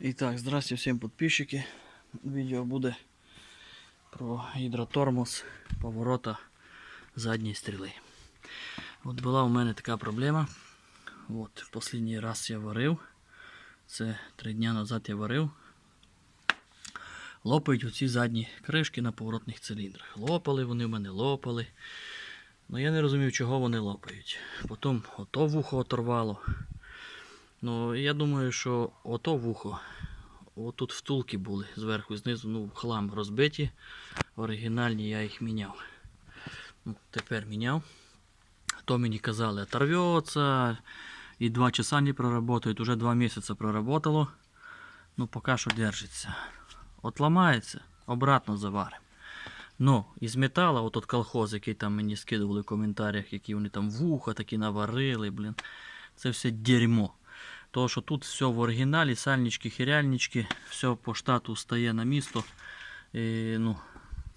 І так, здрасте всім підписчики. Відео буде про гідротормоз поворота задньої стріли. От була у мене така проблема. От, останній раз я варив. Це три дні назад я варив. Лопають оці задні кришки на поворотних циліндрах. Лопали вони в мене лопали. Ну я не розумів, чого вони лопають. Потім ото вухо оторвало. Ну, я думаю, що ото вухо, отут втулки були зверху і знизу, ну, хлам розбиті. Оригінальні я їх міняв. Ну, тепер міняв. То мені казали, оторвется, і два часа не проработает. Уже два місяці проработало. Ну, поки що держиться. От ламається, обратно заваримо. Ну, із металу, от колхоз, який там мені скидували в коментарях, які вони там вуха такі наварили, блін. Це все дерьмо. То, що тут все в оригіналі, сальнички, хіряльнички, все по штату стає на місто. І, ну,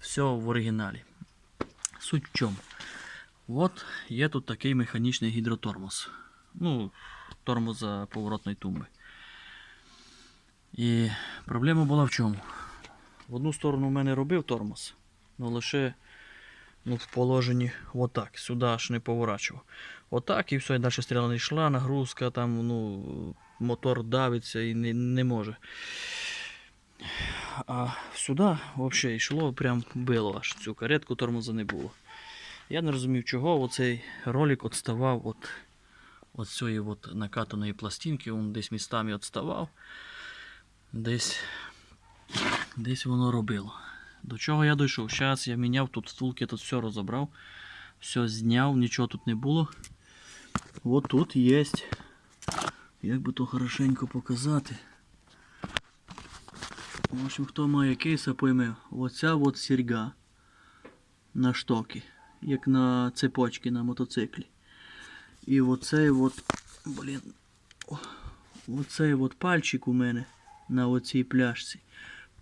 все в оригіналі. Суть в чому? От є тут такий механічний гідротормоз. Ну, тормоза поворотної тумби. І проблема була в чому? В одну сторону в мене робив тормоз, але лише ну, в положенні отак, сюди аж не поворачував. Отак і все, і далі стріла не йшла, нагрузка, там, ну, мотор давиться і не, не може. А сюди взагалі йшло, прям било аж цю каретку тормоза не було. Я не розумів, чого оцей ролик відставав від, від цієї от накатаної пластинки, він десь містами відставав, десь, десь воно робило. До чого я дійшов? Зараз я міняв тут втулки, тут все розібрав, все зняв, нічого тут не було. От тут є. Як би то хорошенько показати. В общем, хто має кейса, пойме, оця от серьга на штоки, як на цепочці на мотоциклі. І оцей от, блін, оцей от пальчик у мене на оцій пляшці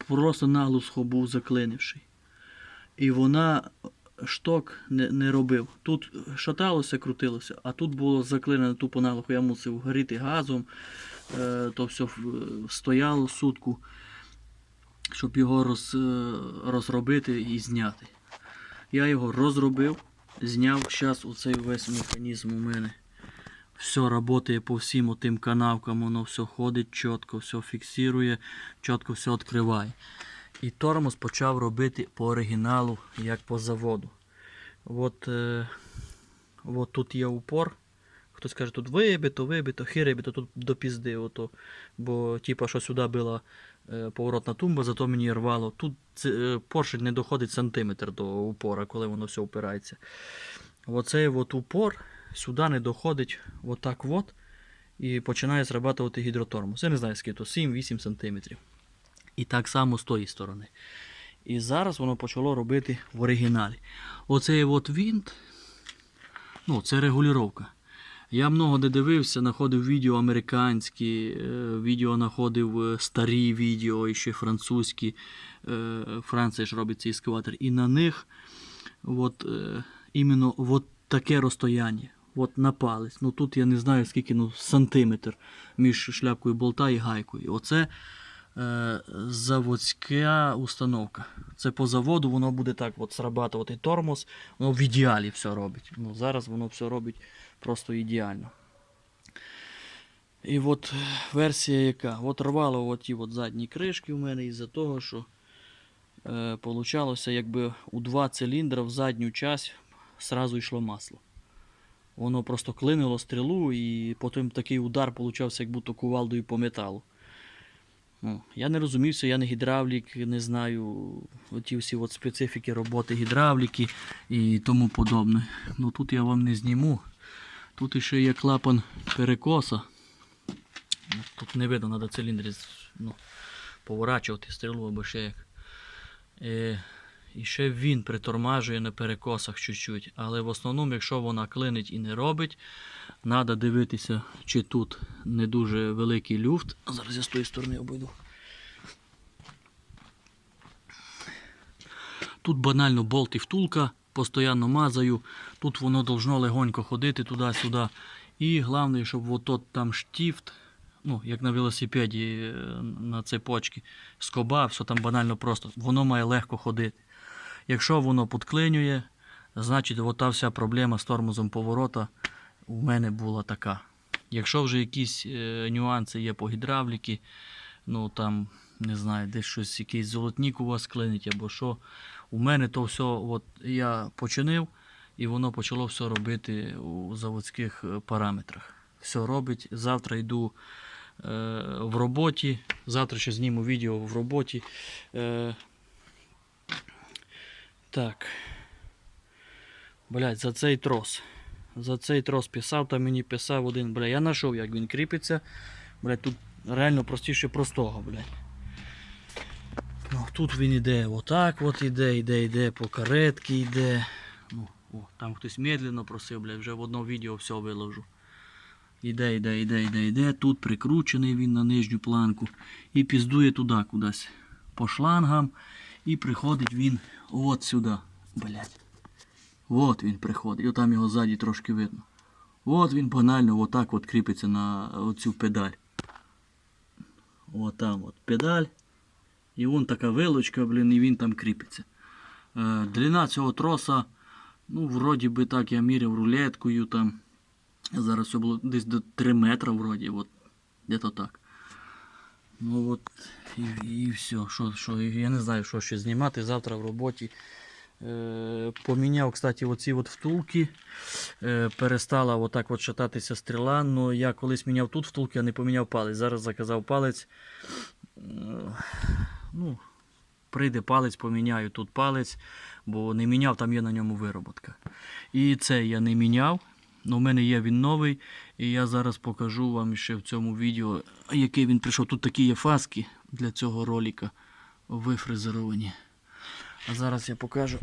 просто наглухо був заклинивший. І вона шток не, не робив. Тут шаталося, крутилося, а тут було заклинено тупо наглухо. Я мусив горіти газом, е, то все стояло сутку, щоб його роз, е, розробити і зняти. Я його розробив, зняв. Зараз оцей весь механізм у мене. Все працює по всім отим канавкам, воно все ходить чітко, все фіксує, чітко все відкриває. І тормоз почав робити по оригіналу, як по заводу. От, е, от тут є упор. Хтось каже, тут вибито, вибито, хірибито, тут до пізди. Ото. Бо типа, що сюди була е, поворотна тумба, зато мені рвало. Тут е, поршень не доходить сантиметр до упора, коли воно все впирається. Оцей от упор сюди не доходить отак от, і починає зрабатувати гідротормоз. Я не знаю, скільки то 7-8 см. І так само з тої сторони. І зараз воно почало робити в оригіналі. Оцей от винт, ну, це регулювання. Я много де дивився, знаходив відео американські, е, відео знаходив е, старі відео, і ще французькі. Е, Франція ж робить цей ескаватор. І на них от, іменно от таке розстояння. От на палець. Ну тут я не знаю скільки, ну сантиметр між шляпкою болта і гайкою. Оце е, заводська установка. Це по заводу воно буде так от срабатувати тормоз, воно в ідеалі все робить. Ну, зараз воно все робить просто ідеально. І от версія яка? От рвало оті от задні кришки у мене із-за того, що е, получалося, якби у два циліндра в задню часть сразу йшло масло. Воно просто клинило стрілу, і потім такий удар получався, як будто кувалдою по металу. Ну, я не розумівся, я не гідравлік, не знаю оті всі от специфіки роботи гідравліки і тому подобне. Ну тут я вам не зніму. Тут іще є клапан перекоса. Ну, Тут не видно, треба циліндри ну, поворачувати стрілу або ще як. Е, і ще він притормажує на перекосах чуть-чуть. Але в основному, якщо вона клинить і не робить, треба дивитися, чи тут не дуже великий люфт. Зараз я з тої сторони обійду. Тут банально болт і втулка, постійно мазаю. Тут воно должно легонько ходити туди-сюди. І головне, щоб от там штіфт, ну, як на велосипеді е, на цепочці, скоба, все там банально просто. Воно має легко ходити. Якщо воно подклинює, значить ота вся проблема з тормозом поворота у мене була така. Якщо вже якісь е, нюанси є по гідравліки, ну там, не знаю, десь щось, якийсь золотник у вас клинить або що, у мене то все, от я починив, і воно почало все робити у заводських е, параметрах. Все робить. Завтра йду е, в роботі. Завтра ще зніму відео в роботі. Е, так. Блять, за цей трос. За цей трос писав, та мені писав один, бля, я знайшов, як він кріпиться. Блять, тут реально простіше простого, блять. Ну, тут він іде отак от іде, іде, іде, по каретки йде. Ну, о, там хтось медленно просив, блядь, вже в одно відео все виложу. Іде, іде, іде, іде, іде. Тут прикручений він на нижню планку. І піздує туди кудись. По шлангам. І приходить він от сюди. Блять. От він приходить. І там його ззаді трошки видно. От він банально отак от кріпиться на оцю педаль. От там от педаль. І вон така вилочка, блін, і він там кріпиться. Е, длина цього троса, ну, вроді би так, я міряв рулеткою там. Зараз все було десь до 3 метра вроді, от, десь так. Ну от і, і все. Що, що, я не знаю, що ще знімати завтра в роботі. Е, поміняв, кстати, оці от втулки. Е, перестала отак от шататися стріла. Ну я колись міняв тут втулки, а не поміняв палець. Зараз заказав палець. Е, ну, прийде палець, поміняю тут палець, бо не міняв, там є на ньому вироботка. І це я не міняв. Ну, у мене є він новий, і я зараз покажу вам ще в цьому відео, який він прийшов. Тут такі є фаски для цього ролика вифрезеровані. А зараз я покажу.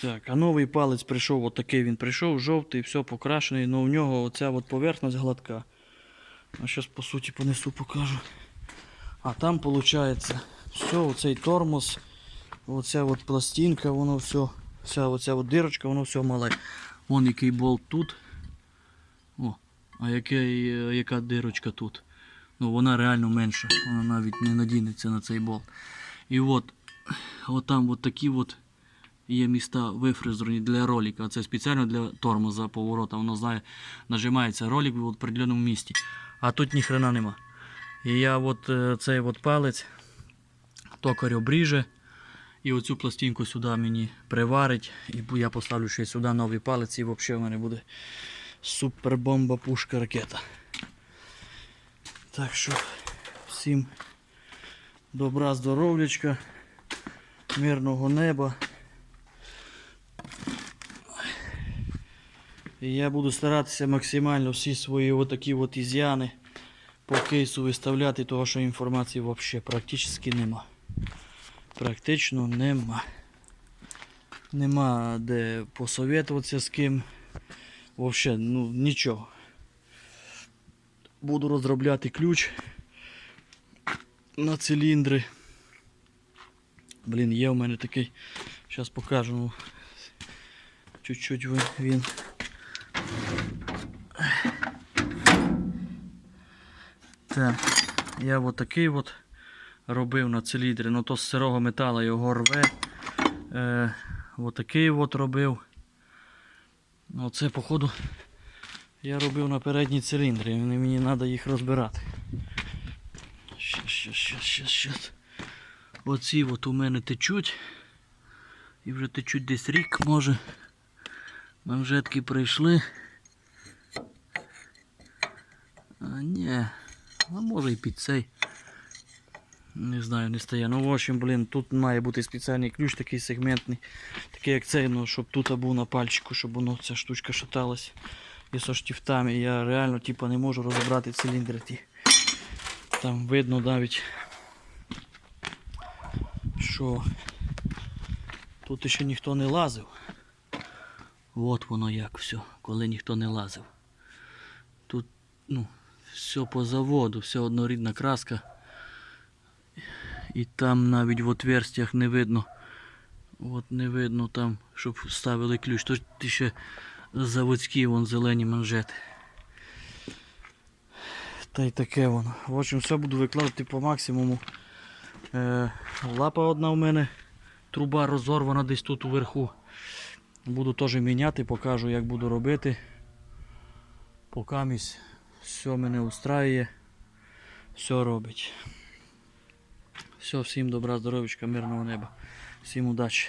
Так, а новий палець прийшов, от такий він прийшов, жовтий, все покрашений, але у нього оця от поверхність гладка. А зараз по суті понесу, покажу. А там виходить все, оцей тормоз, оця от пластинка, воно все, вся оця от дирочка, воно все мале. Вон який болт тут. О, а який, яка дирочка тут. Ну вона реально менша, вона навіть не надінеться на цей болт. І от, от там от такі от є міста вифрезеровані для ролика. Це спеціально для тормоза поворота. Воно знає, нажимається ролик в определеному місці. А тут ніхрена нема. І я от е, цей от палець токар обріже. І оцю пластинку сюди мені приварить. І я поставлю ще сюди новий палець і взагалі в мене буде супер бомба пушка ракета. Так що всім добра, здоров'ячка, мирного неба. І я буду старатися максимально всі свої отакі от ізяни по кейсу виставляти, того що інформації взагалі практично нема. Практично нема. Нема де посоветуватися з ким. Взагалі, ну нічого. Буду розробляти ключ на циліндри. Блін, є у мене такий. Зараз покажу. Чуть-чуть він. Так, я от такий от робив на циліндрі. Ну то з сирого металу його рве. Е, отакий от робив. Ну, це, походу, я робив на передній циліндрі, і мені треба їх розбирати. Щас, щас, щас, щас, щас. Оці от у мене течуть. І вже течуть десь рік, може. Манжетки прийшли. А ні. А може і під цей. Не знаю, не стає. Ну, в общем, блін, тут має бути спеціальний ключ, такий сегментний, такий як цей, ну, щоб тут був на пальчику, щоб воно ця штучка шаталась. І со штифтами. Я реально типа, не можу розібрати циліндри ті. Там видно навіть, що тут ще ніхто не лазив. От воно як все, коли ніхто не лазив. Тут, ну, все по заводу, все однорідна краска. І там навіть в отверстях не видно. От не видно там, щоб вставили ключ. Ти ще заводські вон зелені манжети. Та й таке воно. В общем, все буду викладати по максимуму. Е, лапа одна у мене, труба розорвана десь тут уверху. Буду теж міняти, покажу, як буду робити. Покамість все мене устраює, все робить. Все, всім добра, здоров'ячка, мирного неба. Всім удачі.